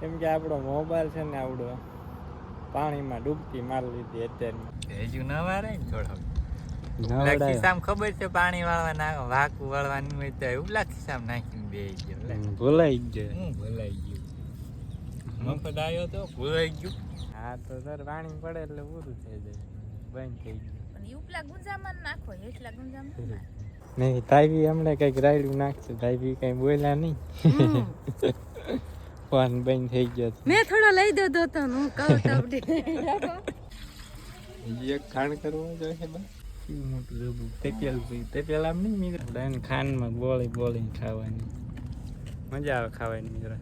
કેમ કે આપણો મોબાઈલ છે ને આવડો. પાણીમાં ડૂબકી મારી લીધી અત્યારે હજુ નવા રે ને થોડો. ખિસ્સામાં ખબર છે પાણી વાળવા ના વાકું વાળવાનું હોય તો ઉપલા ખિસ્સામાં નાખીને બે ગયો. લે. ભૂલાઈ ગયો. હું ભૂલાઈ ગયો. મફત આવ્યો તો ભૂલાઈ ગયો. હા તો સર પાણી પડે એટલે પૂરું થઈ જાય. બંધ થઈ ગયું. પણ ઉપલા ગુંજામાં નાખો હેઠલા ગુંજામાં નહીં તાઈવી હમણાં કંઈક રાયડું નાખશે. તાઈવી કઈ બોલ્યા નહીં. ફોન બંધ થઈ ગયો. મેં થોડો લઈ દો તો હું કહું તો એક ખાણ કરવો જોઈએ કેવું મોટું રબું તેપેલ તેપેલ આમ નહીં મિત્ર એને ખાંડમાં બોળી બોલીને ખાવાની. મજા આવે ખાવાની મિત્ર.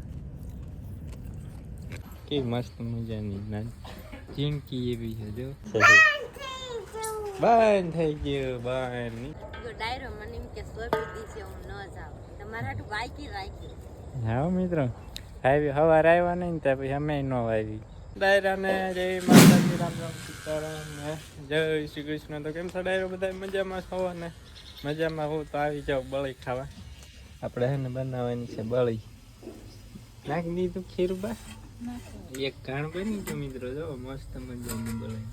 કે મસ્ત મજાની ના એવી છે જો. બંધ થઈ ગયું બંધ ડાયરો મને એમ કે સોપી દીશે હું ન જાઉં. તમારા હાટુ બાઈકી રાખી. હા મિત્રો. આવી સવાર આવ્યા નહીં ત્યાં પછી અમે ન આવી. ડાયરાને જય માતાજી રામ રામ સીતારામ જય શ્રી કૃષ્ણ. તો કેમ છો ડાયરો બધા મજામાં છો? ને મજામાં હું તો આવી જાઉં બળી ખાવા. આપણે હે ને બનાવવાની છે બળી. નાખ દીધું ખીરું બા. એક ઘાણ બની ગયું મિત્રો જો મસ્ત મજાની બળી.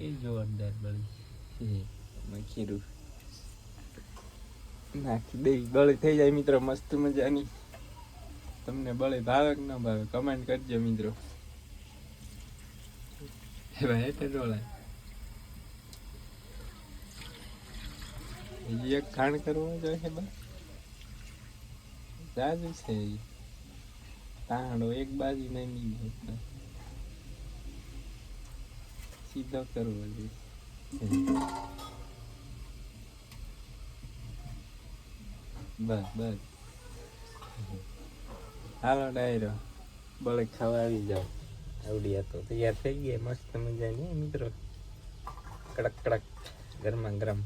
એ જોરદાર બળી ખીરું. નાખી દઈ. બળી થઈ જાય મિત્રો, મસ્ત મજાની. તમને બળી ભાવે કે ન ભાવે કમેન્ટ કરજો મિત્રો. એ ભાઈ ડોળાય એક ખાણ કરવો જોઈએ બા જાજુ છે. તાંડો એક બાજુ નહીં સીધો કરવો જોઈએ. બસ બસ. હાલો ડાયરો. બળે ખાવા આવી જાઓ. આવડી તો તૈયાર થઈ ગયા મસ્ત મજાની હે મિત્રો? કડક કડક ગરમા ગરમ.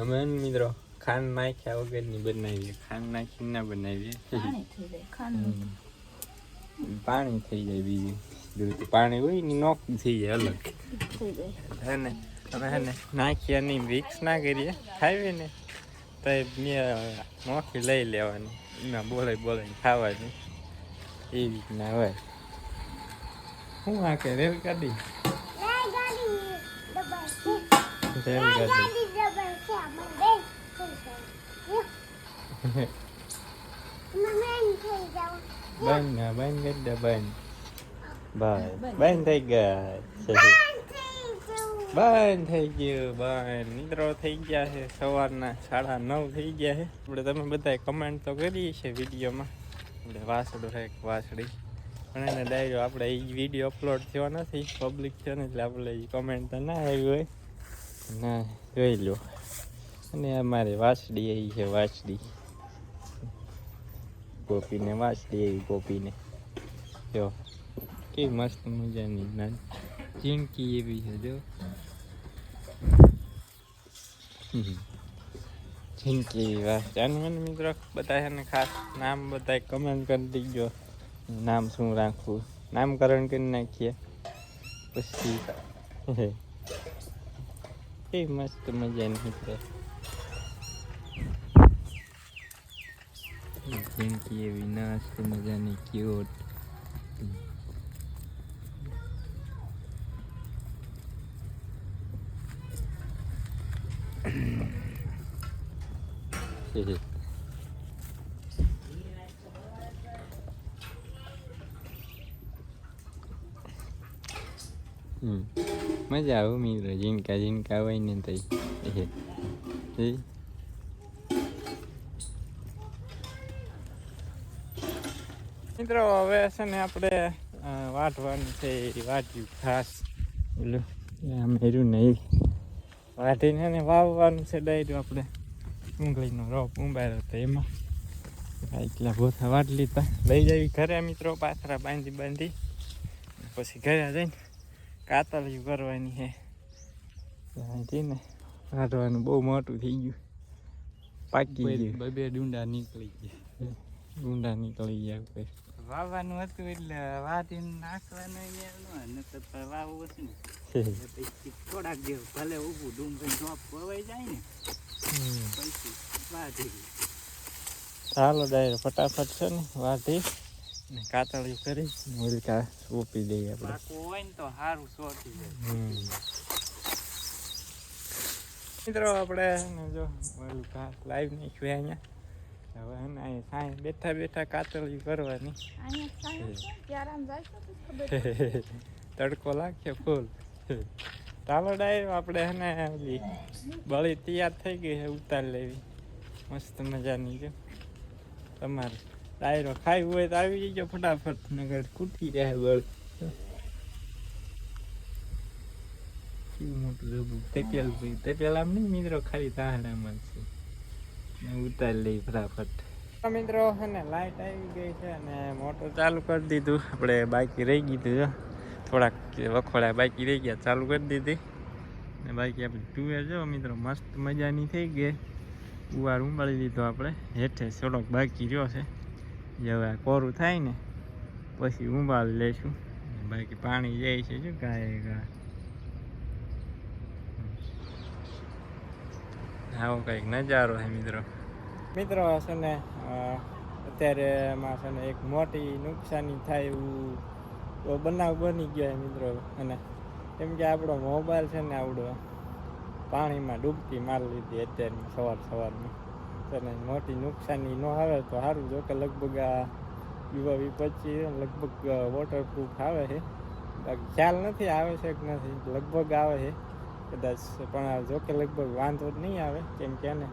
અમે મિત્રો ખાંડ નાખ્યા વગરની બનાવીએ. ખાંડ નાખીને ના બનાવીએ. પાણી થઈ જાય ખાંડ પાણી થઈ જાય બીજું. પાણી હોય ને નોક થઈ જાય અલગ. હે ને? અમે હે ને નાખીએ નહીં મિક્સ ના કરીએ. ખાવીએ ને. તો મેં નોખી લઈ લેવાની. એમાં બોલાઈ બોલાઈને ખાવાની. એ રીતના હોય શું આ કે રેલ ગાડી? રેલ ગાડી. બંધ બંધ બંધ. બંધ. થઈ ગયા. બંધ થઈ ગયું, બંધ. મિત્રો, થઈ ગયા છે, સવારના સાડા નવ થઈ ગયા છે. આપણે તમે બધા કમેન્ટ તો કરીએ છીએ વિડીયોમાં. આપણે વાસડો છે વાસડી. પણ એને ડાયરો આપણે એ વીડિયો અપલોડ થયો નથી પબ્લિક થયો ને એટલે આપણે એ કમેન્ટ તો ના આવી હોય. ના જોઈ લો. અને અમારે વાસડી એવી છે, વાસડી. ગોપીને વાસડી એવી ગોપીને. જો, કેવી મસ્ત મજાની ના ચીણકી એવી છે જો ચીણકી એવી વાત જાનવર મિત્રો બધા છે ને ખાસ નામ બધા કમેન્ટ કરી દીજો નામ શું રાખવું નામકરણ કરી નાખીએ પછી એ મસ્ત મજાની મિત્રો ચીણકી એવી મસ્ત મજાની ક્યુટ મજા આવે મિત્રો. જીનકા જીનકા હોય ને તઈ. મિત્રો, હવે છે ને આપણે વાટવાનું છે વાટ્યું ખાસ. ઓલું આ હેર્યું નહીં. વાટીને એને વાવવાનું છે ડાયરું આપણે ડુંગળીનો રોપ ઉંબાડ્યો તો એમાં એટલા ગોથા વાટ લીધા લઈ જાવી ઘરે મિત્રો પાથરા બાંધી બાંધી પછી ઘરે જઈને કાતલિયું કરવાની છે અહીંથી ને વાટવાનું બહુ મોટું થઈ ગયું પાકી ગયું બે ડુંડા નીકળી ગયા ડુંડા નીકળી ગયા કોઈ વાવવાનું હતું એટલે વાટીને નાખવાનું ને તો વાવવું હતું ને. પછી થોડાક દિવસ ભલે ઊભું ડુંગળી ડ્રોપ પવાઈ જાય ને પછી વાધી. ચાલો ડાયર ફટાફટ છે ને વાધી ને કાતળિયું કરી મુલકા સોંપી દઈએ આપણે. પાકું હોય ને તો સારું સોટી જાય મિત્રો આપણે જો મુલકા લાઈવ નાખ્યું અહીંયા. એને અહીં સાંઈ બેઠા બેઠા કાતળી કરવાની. તડકો લાગશે ફૂલ. ચાલો ડાયરો, આપણે એને ઓલી બળી તૈયાર થઈ ગઈ છે ઉતારી લેવી. મસ્ત મજાની જો. તમારે ડાયરો ખાઈ હોય તો આવી જજો ફટાફટ, નગર કૂટી રહે બળી. કેવું મોટું તે તેપેલ તેપેલ આમ નહીં મિત્રો, ખાલી તાહડામાં છે ઉતારી લઈ ફટાફટ. મિત્રો અને લાઈટ આવી ગઈ છે અને મોટર ચાલુ કરી દીધું. આપણે બાકી રહી ગયું જો થોડાક વખોડા બાકી રહી ગયા, ચાલુ કરી દીધી. ને બાકી આપણે ટુવેર જો મિત્રો, મસ્ત મજાની થઈ ગઈ. ઉવાર ઉંબાળી દીધો આપણે, હેઠે થોડોક બાકી રહ્યો છે. જે હવે કોરું થાય ને, પછી ઉંબાળી લઈશું. બાકી પાણી જાય છે, જો ગાય ગા આવો કંઈક નજારો છે, મિત્રો. મિત્રો, છે ને અત્યારે એમાં છે ને એક મોટી નુકસાની થાય એવું બનાવ બની ગયો મિત્રો. અને કેમ કે આપણો મોબાઈલ છે ને આવડો પાણીમાં ડૂબકી મારી લીધી અત્યારે સવાર સવારમાં અને મોટી નુકસાની ન આવે તો સારું, જો કે લગભગ આ યુવા વિપચી લગભગ વોટરપ્રૂફ આવે છે. ખ્યાલ નથી આવે છે કે નથી, લગભગ આવે છે. કદાચ પણ જો કે લગભગ વાંધો જ નહીં આવે, કેમ કે એને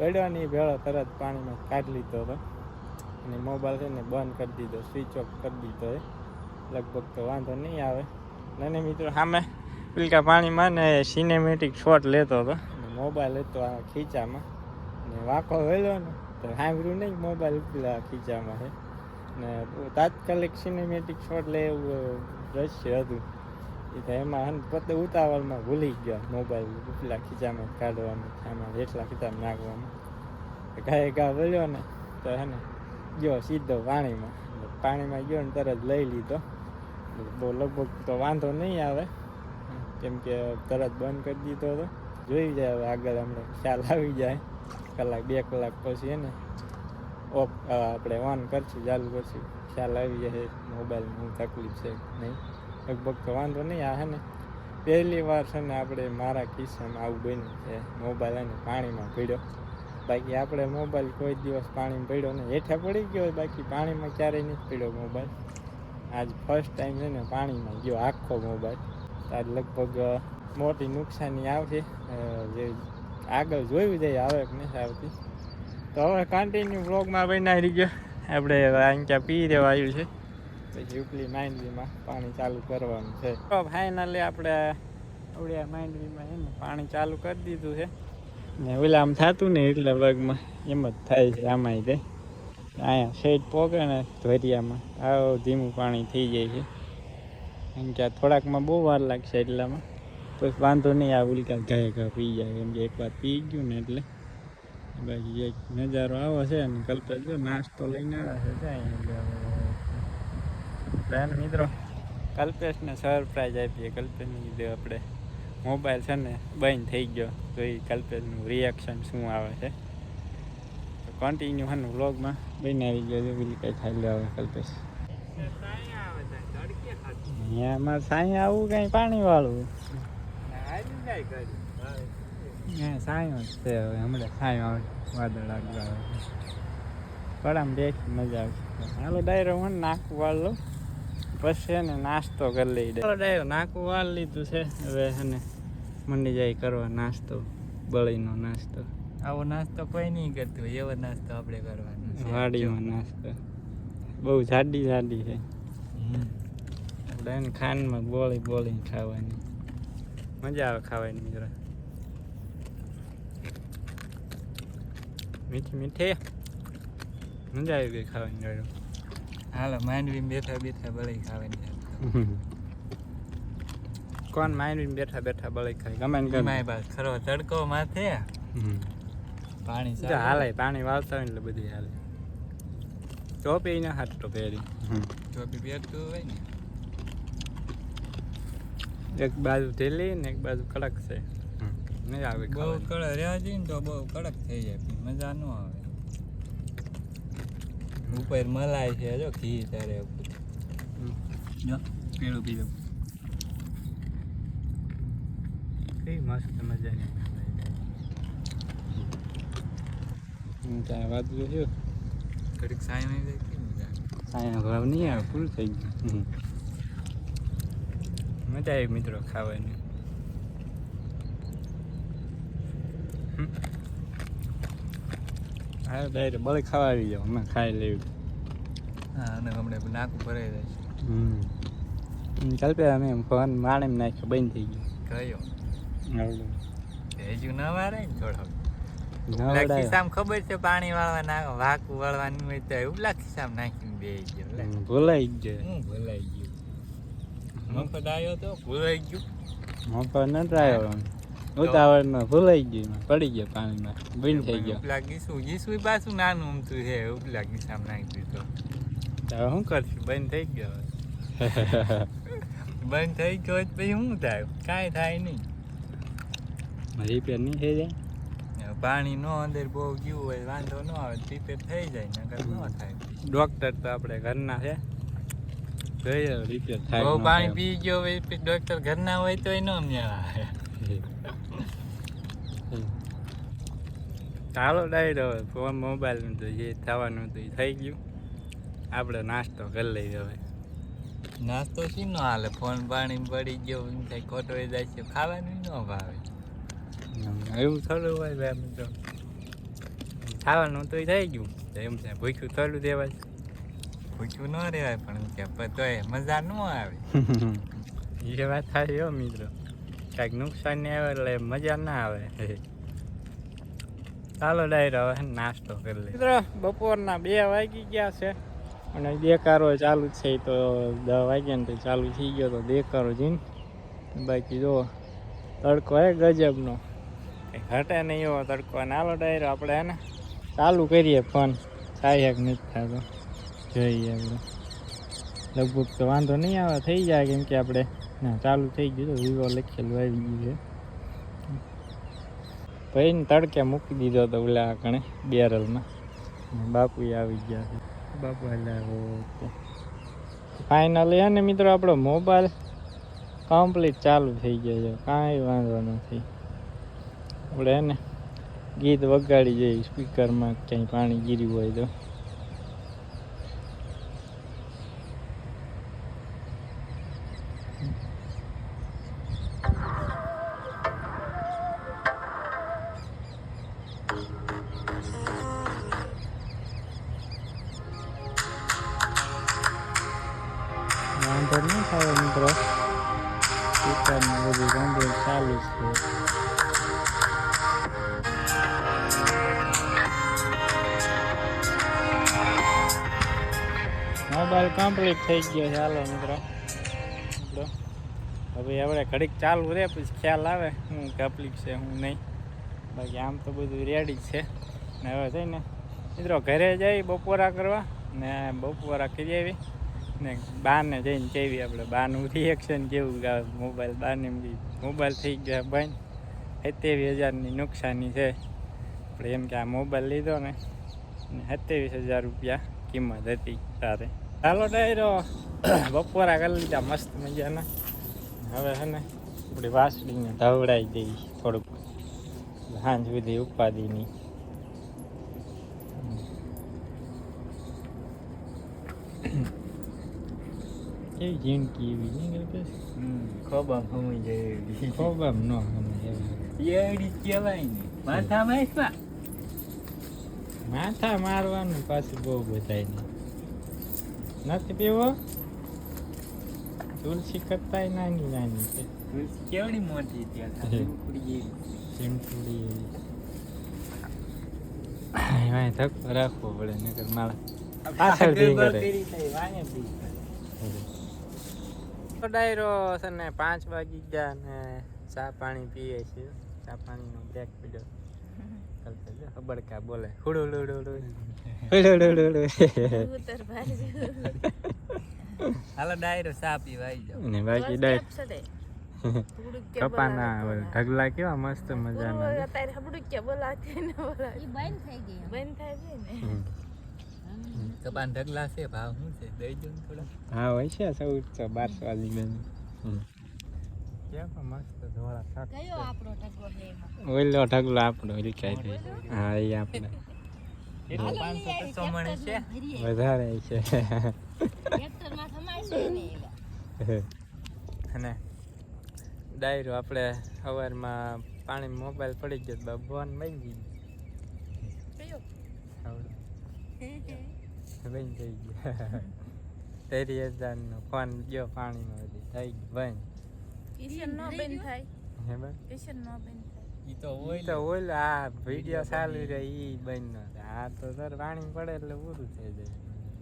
પડવાની ભેળો તરત પાણીમાં કાઢી લીધો હતો. અને મોબાઈલ છે ને બંધ કરી દીધો સ્વિચ ઓફ કરી દીધો એ લગભગ તો વાંધો નહીં આવે. અને મિત્રો, સામે પેલકા પાણીમાં ને સિનેમેટિક શોટ લેતો હતો. મોબાઈલ હતો આ ખીચામાં. ને વાંકો વેલો ને, તો સાંભળ્યું નહીં મોબાઈલ પેલા ખીચામાં છે. ને તાત્કાલિક સિનેમેટિક શોટ લે એવું દ્રશ્ય હતું. એ તો એમાં હન પોતે ઉતાવળમાં ભૂલી ગયો મોબાઈલ ઉપલા ખીચામાં કાઢવાનું, આમાં એટલા ખીચામાં નાખવાનું. ગાય ગા વળ્યો ને તો હે ને ગયો સીધો પાણીમાં. પાણીમાં ગયો ને તરત લઈ લીધો. બહુ લગભગ તો વાંધો નહીં આવે. કેમ કે તરત બંધ કરી દીધો હતો જોઈ જાય હવે આગળ અમને ખ્યાલ આવી જાય. કલાક, બે કલાક પછી ને ઓફ આપણે ઓન કરશું, ચાલુ કરશું. ખ્યાલ આવી જાય મોબાઈલમાં હું તકલીફ છે નહીં. લગભગ તો વાંધો નહીં, આ હે ને. પહેલી વાર છે ને આપણે મારા કિસ્સામાં આવું બન્યું છે. મોબાઈલ અને પાણીમાં પીડ્યો બાકી આપણે મોબાઈલ કોઈ દિવસ પાણીમાં પડ્યો ને હેઠે પડી ગયો હોય, બાકી પાણીમાં ક્યારેય નથી પડ્યો મોબાઈલ. આજ ફર્સ્ટ ટાઈમ છે ને પાણીમાં ગયો આખો મોબાઈલ. આજ લગભગ મોટી નુકસાની આવશે. જે આગળ જોયું જાય આવે કે નથી આવતી. તો હવે કન્ટિન્યુ બ્લોગમાં બનાવી ગયો આપણે અહીં પી રહેવા આવ્યું છે. ઉપલી માંડવીમાં પાણી ચાલુ કરવાનું છે. તો ફાઇનલી આપણે ઉડિયા માંડવીમાં એને પાણી ચાલુ કરી દીધું છે. ને ઓલા આમ થતું ને એટલા ભાગમાં એમ જ થાય છે આમાંય તે. અહીંયા શેડ પોગે ને ધોરિયામાં આવો ધીમું પાણી થઈ જાય છે. એમ કે થોડાકમાં બહુ વાર લાગશે એટલામાં. પછી વાંધો નહીં આ ઉલકા ઘાય ઘા પી જાય. કેમ કે એકવાર પી ગયું ને એટલે. બાકી એક નજારો આવો છે અને કલ્પે જો નાસ્તો લઈને આવે છે. જાય બેન મિત્રો. કલ્પેશને સરપ્રાઈઝ આપીએ. કલ્પેશને કીધું આપણે મોબાઈલ છે ને, બંધ થઈ ગયો. તો એ કલ્પેશનું રિએક્શન શું આવે છે? કન્ટિન્યુ વ્લોગમાં ને આવી ગયો છે બીજી કંઈ ખાઈ લેવા કલ્પેશ? ખાતું અહીંયામાં સાંઈ આવું કંઈ પાણીવાળું? સાંયો જ છે હવે, હમણાં સાંયો આવે, વાદળ આગળ આવે. પણ દેખી મજા આવશે. હાલો ડાયરો હું નાખું વાળ. પછી એને નાસ્તો કરી લઈ દે ડાયરો નાખું વાળ લીધું છે. હવે એને મંડી જાય કરવા નાસ્તો બળીનો નાસ્તો. આવો નાસ્તો કોઈ નહીં કરતું હોય, એવો નાસ્તો આપણે કરવાનો વાડીનો વાડીમાં નાસ્તો. બહુ જાડી જાડી છે. આપણે એને ખાંડમાં બોળી બોળીને ખાવાની. મજા આવે ખાવાની મિત્રો. મીઠી મીઠી. મજા આવી ગઈ ખાવાની જોડે હાલો માંડવી બેઠા બેઠા બળી ખાવાની કોણ માઇન્ડ બેઠા બેઠા બળી ખાય? ગમે ને ગમે. માય બસ ખરો તડકો માથે. પાણી હાલે પાણી વાળતા હોય ને એટલે બધું હાલે. ટોપી ના હાથ તો પહેરી. ચોપી પહેરતું હોય ને. એક બાજુ ઢીલી ને એક બાજુ કડક છે. નહીં આવે બહુ કડક રહેવા જઈએ ને તો બહુ કડક થઈ જાય મજા ન આવે. ઉપર મલાઈ છે જો ઘી તારે ઉપર. જો પીળું પીળું. કઈ મસ્ત મજાની ત્યાં વાત જોયો ઘડીક સાય નહીં જાય જાય? સાયનો ભાવ નહીં આવે પૂરું થઈ ગયું. મજા આવી મિત્રો ખાવાની. હા ડાયરેક્ટ બળે ખાવા આવી જાવ અમે ખાઈ લેવું હા અને હમણાં નાકું ભરાઈ જાય છે. હમ. ચાલ પે અમે ફોન માણે નાખ્યો બંધ થઈ કયો? ગયું હજુ ન મારે ને થોડો ખિસ્સામાં ખબર છે પાણી વાળવા ના વાકું વાળવાનું હોય તો ઉપલા ખિસ્સામાં નાખીને બે ગયો ભૂલાઈ ગયો. હું ભૂલાઈ ગયો? મફત આવ્યો તો ભૂલાઈ ગયું. મફત ન આવ્યો. ઉતાવળમાં ભૂલાઈ ગયું પડી ગયો પાણીમાં બંધ થઈ ગયો. ઉપલા ગીસું ગીસું પાછું નાનું ઉમતું છે એવું લાગી સામે નાખી દીધો. તો હવે શું કરશું? બંધ થઈ ગયો બંધ થઈ ગયો પછી શું થાય? કાંઈ થાય નહીં. રિપેર નહીં થઈ જાય? પાણી નો અંદર બહુ ગયું હોય વાંધો ન આવે રિપેર થઈ જાય નકર ન થાય. ડોક્ટર તો આપણે ઘરના છે. જોઈએ રિપેર થાય બહુ પાણી પી ગયો હોય ડોક્ટર ઘરના હોય તો ન અમને આવે ચાલો ડાયરો ફોન મોબાઈલનું તો જે થવાનું તો એ થઈ ગયું. આપણે નાસ્તો કરી લઈએ હવે. નાસ્તો શી નો હાલે? ફોન પાણી પડી ગયો એમ થાય ખોટો જાય છે ખાવાનું ન ભાવે. એવું થોડું હોય બે મિત્રો ખાવાનું તો થઈ ગયું. એમ થાય ભૂખ્યું થોડું દેવાય ભૂખ્યું ન રહેવાય પણ તોય મજા ન આવે. એ વાત થાય હો મિત્રો. કાંઈક નુકસાન નહીં આવે એટલે મજા ના આવે. ચાલો ડાયરો હવે નાસ્તો કરી લઈએ. મિત્રો બપોરના બે વાગી ગયા છે અને દેકારો ચાલુ જ છે તો દસ વાગ્યા ને તો ચાલુ થઈ ગયો તો દેકારો જીન બાકી જો તડકો હે ગજબનો. ઘટે નહીં એવો તડકો. નાલો ડાયરો આપણે એને ચાલુ કરીએ ફોન. થાય નથી થતો. જોઈએ આપણે. લગભગ તો વાંધો નહીં આવે થઈ જાય કેમ કે આપણે. ના ચાલુ થઈ ગયું તો વિવો લખેલું આવી ગયું છે. ભાઈ ને તડકે મૂકી દીધો તો ઓલા કણે બેરલમાં. બાપુ આવી ગયા છે. બાપુ ઓકે ફાઇનલી અને મિત્રો આપણો મોબાઈલ કમ્પ્લીટ ચાલુ થઈ ગયો છે. કાંઈ વાંધો નથી. આપણે એને ગીત વગાડી જઈએ સ્પીકરમાં ક્યાંય પાણી ગીર્યું હોય તો. સ્પીકરને બધું કમ્પ્લીટ ચાલુ છે મોબાઈલ કમ્પ્લીટ થઈ ગયો હાલો મિત્રો. આપણો હવે આપણે ઘડીક ચાલુ રહે, પછી ખ્યાલ આવે હું તકલીફ છે, હું નહીં. બાકી આમ તો બધું રેડી છે. ને હવે થઈને મિત્રો ઘરે જઈ બપોરા કરવા ને બપોરા કરી આવી. ને બારને જઈને કેવી આપણે બારનું રિએક્શન કેવું ગાવે મોબાઈલ બારને એમ મોબાઈલ થઈ ગયા બંધ. સત્યાવીસ હજારની નુકસાની છે. આપણે એમ કે આ મોબાઈલ લીધો ને સત્યાવીસ હજાર રૂપિયા કિંમત હતી તારે. ચાલો ડાયરો, બપોરા કરી લીધા મસ્ત મજાના. હવે છે ને આપણી વાસળીને ધવડાવી દઈ થોડુંક. સાંજ સુધી ઉપાધિની. કેવી જિંદગી એવી નહીં કલ્પેશ ખોબા સમય જાય ખૂબ આમ ન સમય એવી એડી કહેવાય ને. માથા માથા માથા મારવાનું પાછું બહુ બધાય નથી પીવો? તુલસી કરતા નાની નાની છે. તુલસી કેવડી મોટી ત્યાં ચીમટુડી એવી એમાં ધક્કો રાખવો પડે નકર મારા પાછળથી કરે. ડાયરો છે ને પાંચ વાગી ગયા ને ચા પાણી પીએ છીએ. ચા પાણીનો બ્રેક પીડ્યો. હબડકા બોલે હુડુ હુડુ હુડુ હુડુ. હુડુ હુડુ હાલો ડાયરો સા પીવા આવી જાવ ને બાકી ડાય કપાના ઢગલા કેવા મસ્ત મજાના. અત્યારે હબડું કે બોલાતી ને બોલાતી બંધ થઈ ગઈ બંધ થાય છે ને? કપાન ઢગલા છે ભાવ શું છે? દઈ દો ને થોડા હા હોય છે ચૌદસો બારસો વાળી બેન. ઓઈલો ઢગલો આપણો લીકાઈ દે હા એ આપણે. વધારે છે. ટ્રેક્ટરમાં સમાય છે ને એલા. અને ડાયરો આપણે સવારમાં પાણી મોબાઈલ પડી ગયો તો બોન બની ગઈ બંધ થઈ ગયો તેરી હજારનો ફોન ગયો પાણીમાં બધી થઈ ગયું બંધ. કિશન નો બેન થાય. હે બંધ કિશન નો બેન થાય. ઈ તો ઓલ આ વીડિયો ચાલુ રહે ઈ બંધ નો આ તો સર પાણી પડે એટલે પૂરું થઈ જાય.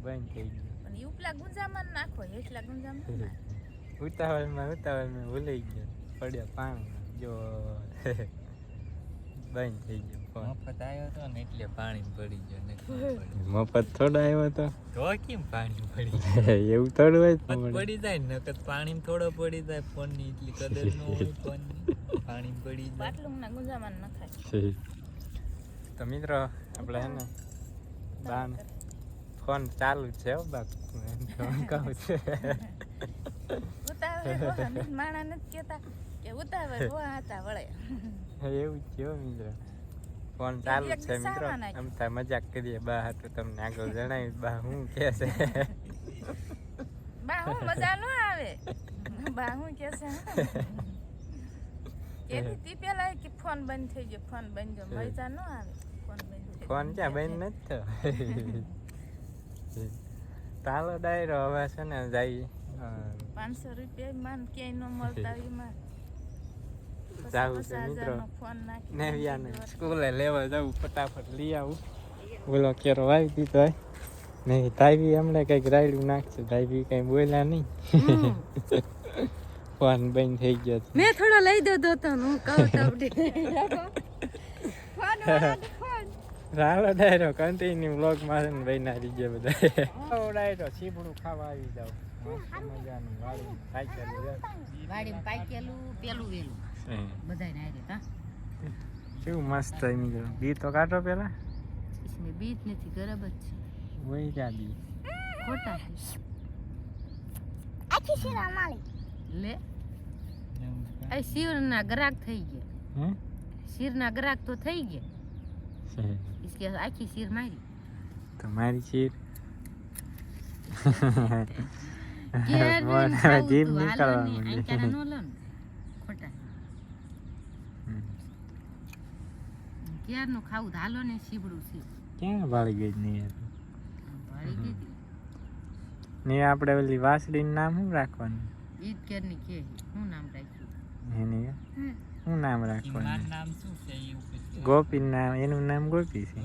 બંધ થઈ ગયું. પણ ઉપલા ગુંજામાં નાખો હેઠલા ગુંજામાં ઉતાવળમાં ઉતાવળમાં ભૂલાઈ ગયો. પડ્યો પાણી. જો બંધ થઈ ગયો. મફત આવ્યો હતો ને એટલે પાણી પડી ગયો મફત થોડો આવ્યો તો? તો કેમ પાણી પડી જાય એવું થોડું હોય પડી જાય ને નકર પાણી થોડો પડી જાય ફોનની એટલી કદર ન હોય ફોન પાણી પડી જાય. પાટલુંના ગુંજામાં ન થાય. તો મિત્રો આપણે હે ને બાન ફોન ચાલુ છે હો બાપ. એમ તો કહું છે. ઉતાવળે ને માણા નથી કેતા કે ઉતાવળ હતા વળે. એવું છે મિત્રો. ફોન ચાલુ છે મિત્રો. આમ થાય મજાક કરીએ બા હાટું તમને આગળ જણાવી બા હું કે છે? બા હું મજા ન આવે. બા હું કે છે? કેવી તી પેલા કે ફોન બંધ થઈ ગયો ફોન બંધ ગયો. મજા ન આવે. ફોન બંધ ફોન ક્યાં બંધ નથી થયો? ચાલો ડાયરો હવે છે ને જાય પાંચસો રૂપિયા માન ક્યાંય ન મળતા એમાં. જાવું છે મિત્રો. નેવિયાને સ્કૂલે લેવા જવું ફટાફટ લઈ આવું. બોલો કેરો વાવી દીધો હોય નહીં તાઈવી હમણાં કંઈક રાયડું નાખશે. તાઈવી કંઈ બોલ્યા નહીં. ફોન બંધ થઈ ગયો છે. મેં થોડો લઈ દીધો તો હું કહું ડાયરો કન્ટિન્યુ વ્લોગ મારે ને ભાઈ ના રીજે બધા ચાલો ડાયરો ચીપડું ખાવા આવી જાવ મજાનું વાળું પાકેલું પાકેલું પેલું વેલું. કેવું મસ્ત થઈ મિત્રો બી તો કાઢો પેલા ને બીટ નથી ગરબ જ છે. વહી જા બી ખોટા આખી શીરા માલી લે. આ શિવના ગ્રાહક થઈ ગયા. હે? શીરના ગ્રાહક તો થઈ ગયા. ઇસકે આખી શીર મારી. તો તમારી શીર. ઘેર જીભ નીકળવા માંડી. ક્યારનું ખાવું ધાલો ને શીબડું છે. ક્યાં વાળી ગઈ જ નહીં વાળી દીધી ને આપણે ઓલી વાસડીનું નામ શું રાખવાનું? ઈદ કેરની કે શું નામ રાખ્યું? એની શું નામ રાખવાનું? નામ શું છે એ ઉપર ગોપી નામ એનું નામ ગોપી છે?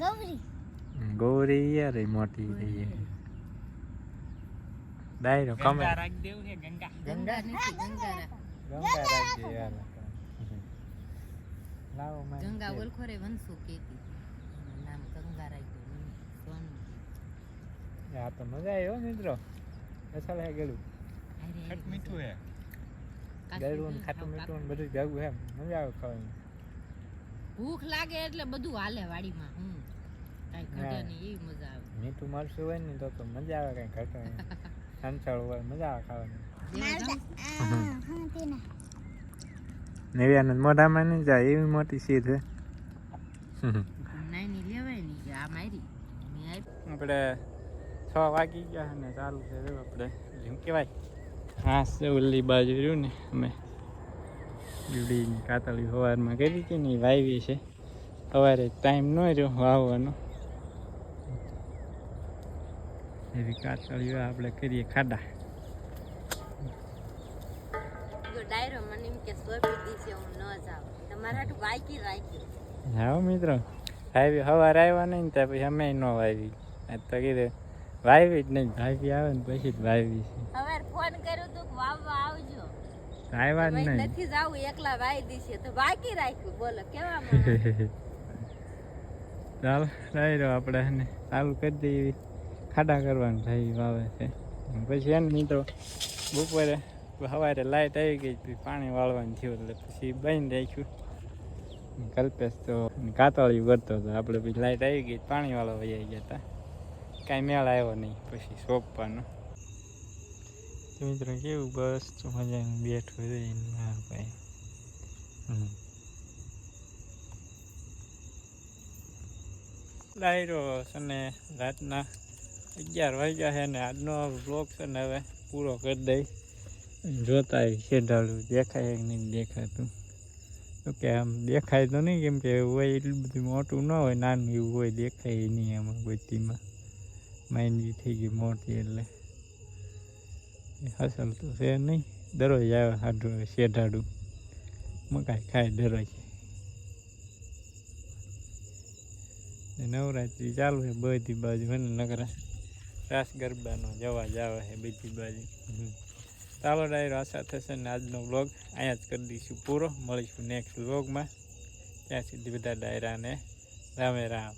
ગૌરી. ગૌરી યાર એ મોટી રહી ડાયરો ગંગા કમે રાખી દેવું છે ગંગા? ગંગા નથી ગંગા ગંગા રાખજે યાર. લાવો મારી. ગંગા ઓલખોરે વંશુ કેતી નામ ગંગા રાખ્યું સોનું. આ તો મજા આવ્યો મિત્રો. અસલ હે ગળું ખટ મીઠું હે. ગળું ખાટું મીઠું બધું ભેગું એમ. મજા આવે ખાવાની. ભૂખ લાગે એટલે બધું હાલે વાડીમાં. હમ. કાંઈ ઘટે નહીં એવી મજા આવે. મીઠું મરસું હોય ને તો તો મજા આવે કઈ ઘટે હોય મજા આવે ખાવાની. દેવા જાઉં? નેવ્યાનું મોઢામાં નહીં જાય એવી મોટી સીધ છે આપણે છ વાગી ગયા ને ચાલુ છે આપણે એમ કહેવાય. હા છે ઉલ્લી બાજુ રહ્યું ને અમે બીડીની કાતળી સવારમાં કરી હતી ને એ વાવી છે. સવારે ટાઈમ ન રહ્યો વાવવાનો. એવી કાતળીઓ આપણે કરીએ ખાડા. જો ડાયરો મને એમ કે સોંપી દીશે હું ન જાઉં. તમારા હાટુ બાઈકી રાખ્યું. હા મિત્રો. વાવી સવારે આવ્યા નહીં ને ત્યાં પછી અમે ન વાવી આજ તો કીધું વાવી જ નહીં ભાવી આવે ને પછી જ વાવી છે. હવે ફોન કર્યો તો વાવવા આવજો. આવ્યા જ નહીં. નથી જાવું એકલા વાઈ દીશે તો બાકી રાખ્યું બોલો કેવા માણસ? ડાયરો આપણે એને. ચાલુ કરી દઈએ. ખાડા કરવાનું થાય વાવે છે. પછી એને મિત્રો બપોરે સવારે લાઇટ આવી ગઈ હતી, પાણી વાળવાનું થયું એટલે પછી બંધ રાખ્યું. કલ્પેશ તો કાતળી વરતો હતો. આપણે પછી લાઈટ આવી ગઈ, પાણી વાળવા વૈયા ગયા હતા. કાંઈ મેળ આવ્યો નહીં, પછી સોંપવાનો. મિત્રો કેવું, બસ તો મજાનું બેઠું રહીને ભાઈ. ડાયરો છે ને રાતના અગિયાર વાગ્યા છે ને આજનો બ્લોગ છે ને હવે પૂરો કરી દઈ જોતા શેઢાળું દેખાય નહીં દેખાતું? તો કે આમ દેખાય તો નહીં, કેમ કે હોય, એટલું બધું મોટું ન હોય, નાનું એવું હોય, દેખાય નહીં આમાં ગોતીમાં માંડવી થઈ ગઈ મોટી એટલે. હસલ તો છે નહીં. દરરોજ આવે હાડું શેઢાડું મકાઈ ખાય દરરોજ. નવરાત્રી ચાલુ છે બધી બાજુ મને નકરા? રાસ ગરબાનો જવા જ આવે છે બાજુ. હમ. ચાલો ડાયરો આશા થશે ને આજનો વ્લોગ અહીંયા જ કરી દઈશું પૂરો. મળીશું નેક્સ્ટ બ્લોગમાં ત્યાં સુધી બધા ડાયરાને રામે રામ.